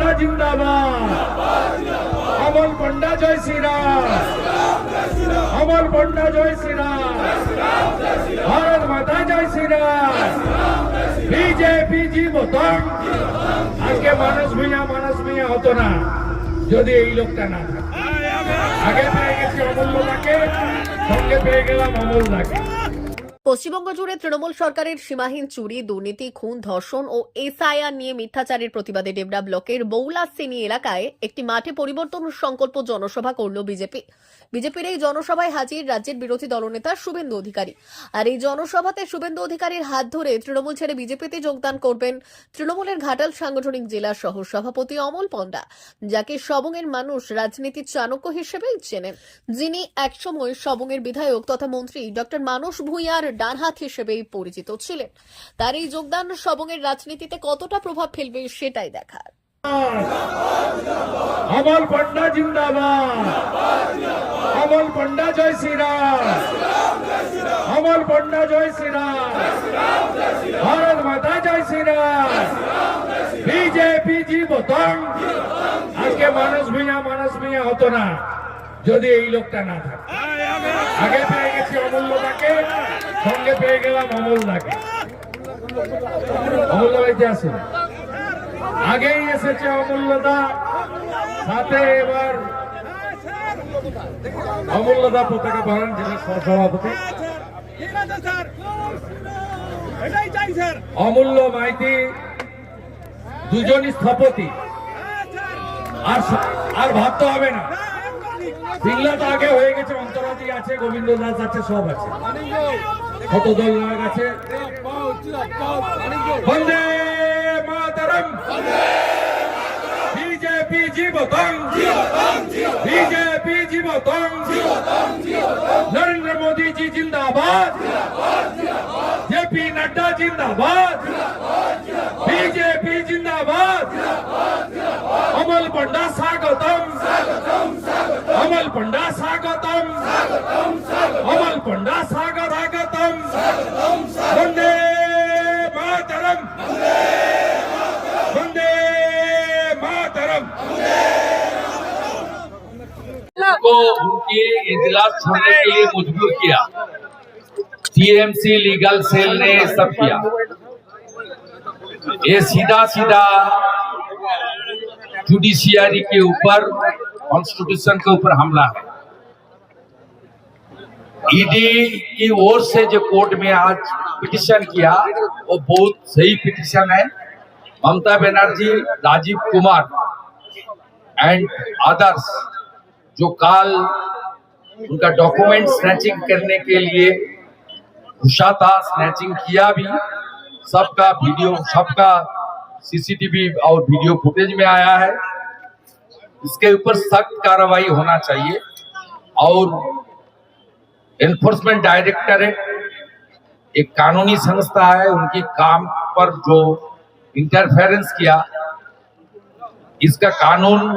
পান্ডা জিন্দাবাদ। অমল পান্ডা জয় শ্রীরাম। অমল পান্ডা জয় শ্রীরাম। ভারত মাতা জয় শ্রীরাম। বিজেপি জীবতম আজকে মানুষ ভূঁইয়া মানুষ ভূঁইয়া হতো না। যদি এই লোকটা না থাকতো আগে পেয়ে গেছি অমূল্যদাকে সঙ্গে পেয়ে গেলাম অমূল্যাকে পশ্চিমবঙ্গ জুড়ে তৃণমূল সরকারের সীমাহীন চুরি, দুর্নীতি, খুন, ধর্ষণ ও এসআইআর নিয়ে মিথ্যাচারের প্রতিবাদে ডেবরা ব্লকের বৌলা সিনি এলাকায় একটি মাঠে পরিবর্তন সংকল্প জনসভা করল বিজেপি। বিজেপির এই জনসভায় হাজির রাজ্যের বিরোধী দলনেতা শুভেন্দু অধিকারী। আর এই জনসভাতে শুভেন্দু অধিকারীর হাত ধরে তৃণমূল ছেড়ে বিজেপিতে যোগদান করবেন তৃণমূলের ঘাটাল সাংগঠনিক জেলা সহ সভাপতি অমল পণ্ডা, যাকে সবংয়ের মানুষ রাজনীতির চাণক্য হিসেবেই চেনেন। যিনি একসময় সবংয়ের বিধায়ক তথা মন্ত্রী ডক্টর মানস ভূঁইয়ার ডানহাত হিসেবেই পরিচিত ছিলেন। তার এই যোগদান সবংয়ের রাজনীতিতে কতটা প্রভাব ফেলবে সেটাই দেখার। অমল পান্ডা জিন্দাবাদ। অমল পান্ডা জয় শ্রীরাম। অমল পান্ডা জয় শ্রীরাম। ভারত মাতা জয় শ্রীরাম। বিজেপি জীবতম আজকে মানুষ ভূঁইয়া মানুষ ভূঁইয়া হতো না, যদি এই লোকটা না থাকতো আগে পেয়ে গেছি অমূল্যদাকে, সঙ্গে পেয়ে গেলাম অমূল্য আগেই এসেছে অমূল্যদা, সাথে এবার অমূল্যদা পতাকা চাই স্যার অমূল্য মাইতি দুজনই স্থপতি। আর আর ভাবতে হবে না। বিংলা আগে হয়ে গেছে অন্তরাদি আছে গোবিন্দ দাস আছে, সব আছে। কত দল নায়ক আছে? বন্দে বিজেপি নরেন্দ্র মোদী জি জিন্দাবাদ। जेपी नड्डा जिंदाबाद। बीजेपी जिंदाबाद। अमल पंडा स्वागतम। अमल पंडा स्वागतम। अमल पंडा स्वागतम। वंदे मातरम। वंदे मातरम। को उनके इजलास छोड़ने के लिए मजबूर किया। टीएमसी लीगल सेल ने सब किया। ये सीधा सीधा जुडिशियरी के ऊपर कॉन्स्टिट्यूशन के ऊपर हमला है। ईडी की ओर से जो कोर्ट में आज पिटिशन किया, वो बहुत सही पिटिशन है। ममता बनर्जी, राजीव कुमार एंड अदर्स जो काल उनका डॉक्यूमेंट स्नैचिंग करने के लिए घुसा था स्नैचिंग किया भी, सबका वीडियो, सबका सीसीटीवी और वीडियो फुटेज में आया है। इसके ऊपर सख्त कार्रवाई होना चाहिए और एनफोर्समेंट डायरेक्टरेट एक कानूनी संस्था है, उनके काम पर जो इंटरफेरेंस किया, इसका कानून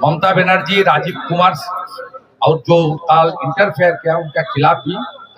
ममता बनर्जी, राजीव कुमार और जो ताल इंटरफेयर किया, उनके खिलाफ भी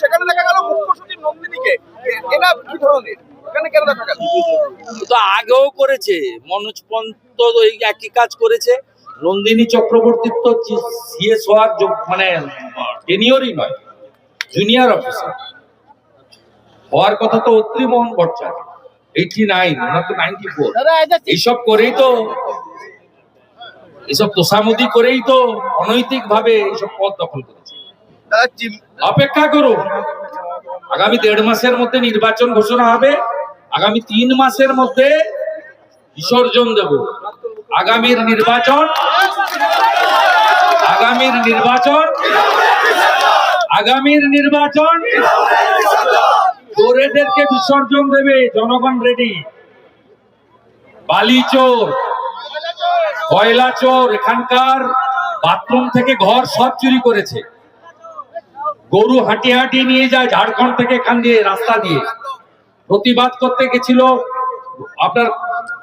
সেখানে দেখা গেল মুখ্য সচিব নন্দিনীকে। এটা কি ধরনের? এখানে কেন দেখা গেল? তো আগেও করেছে। মনোজ পন্ত ওই একই কাজ করেছে। নন্দিনী চক্রবর্তীর তো সিএস হওয়ার মানে টেনিয়রই নয় জুনিয়র অফিসার হওয়ার কথা তো অত্রি মোহন ভট্টাচার্য। এইটি নাইন ওনার তো নাইনটি ফোর এইসব করেই তো এইসব তোষামুদি করেই তো অনৈতিক ভাবে এইসব পদ দখল চিফ অপেক্ষা করুন। আগামী দেড় মাসের মধ্যে নির্বাচন ঘোষণা হবে। আগামী তিন মাসের মধ্যে বিসর্জন দেব। আগামীর নির্বাচন আগামীর নির্বাচন আগামীর নির্বাচন চোরেদেরকে বিসর্জন দেবে। জনগণ রেডি বালি চোর কয়লা চোর এখানকার বাথরুম থেকে ঘর সব চুরি করেছে। গরু হাঁটিয়ে হাঁটিয়ে নিয়ে যায় ঝাড়খন্ড থেকে এখান দিয়ে রাস্তা দিয়ে। প্রতিবাদ করতে গেছিল আপনার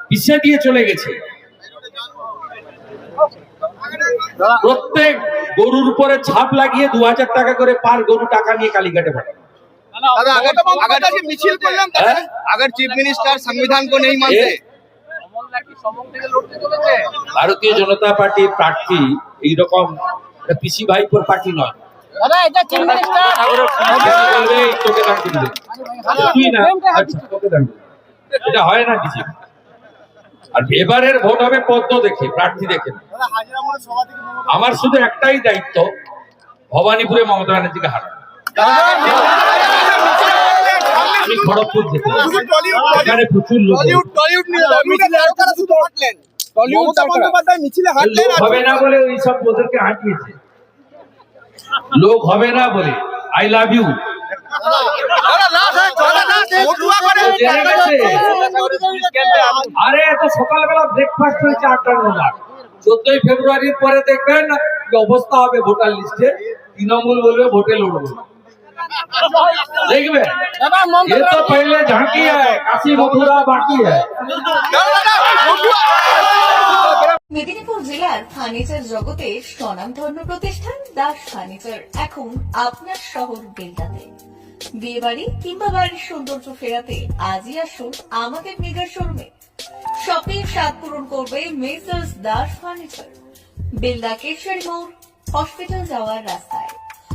পিছিয়ে দিয়ে চলে গেছে। প্রত্যেক গরুর উপরে ছাপ লাগিয়ে দু হাজার টাকা করে পার গরু টাকা নিয়ে কালীঘাটে পাঠায় হ্যাঁ? ভারতীয় জনতা পার্টির প্রার্থী এইরকম পিসি ভাই পার্টি নয়। এটা চিফ মিনিস্টার। তুই না। এটা হয় না কিছু? আর এবারের ভোট হবে পদ্ম দেখে প্রার্থী দেখে। আমার শুধু একটাই দায়িত্ব ভবানীপুরে মমতা ব্যানার্জিকে আমি খড়গপুর যেতে এখানে প্রচুর লোক আর হবে না বলে ওই সব ওদেরকে হাঁটিয়েছে। লোক হবে না বলে আই লাভ ইউ দাদা লাস্ট দাদা লাস্ট মতুয়া করে জেনে গেছে আরে এত সকালবেলা ব্রেকফাস্ট হয়েছে আটটার মধ্যে চোদ্দই ফেব্রুয়ারির পরে দেখবেন কি অবস্থা হবে ভোটার লিস্টে তৃণমূল বলবে ভোটে লড়বো দেখবে দাদা মমতা ये तो पहले झांकी है काशी मथुरा बाकी है দাদা দাদা মতুয়া মেদিনীপুর জেলার ফার্নিচার জগতে স্বনামধন্য প্রতিষ্ঠান দাস ফার্নিচার। এখন আপনার শহর বেলদাতে বিয়ে বাড়ি কিংবা বাড়ির সৌন্দর্য ফেরাতে আজই আসুন আমাদের মেগা শোরুমে। সবই স্বাদ পূরণ করবে মেসার্স দাস ফার্নিচার। বেলদা কেশারি মোড়, হসপিটাল যাওয়ার রাস্তায়।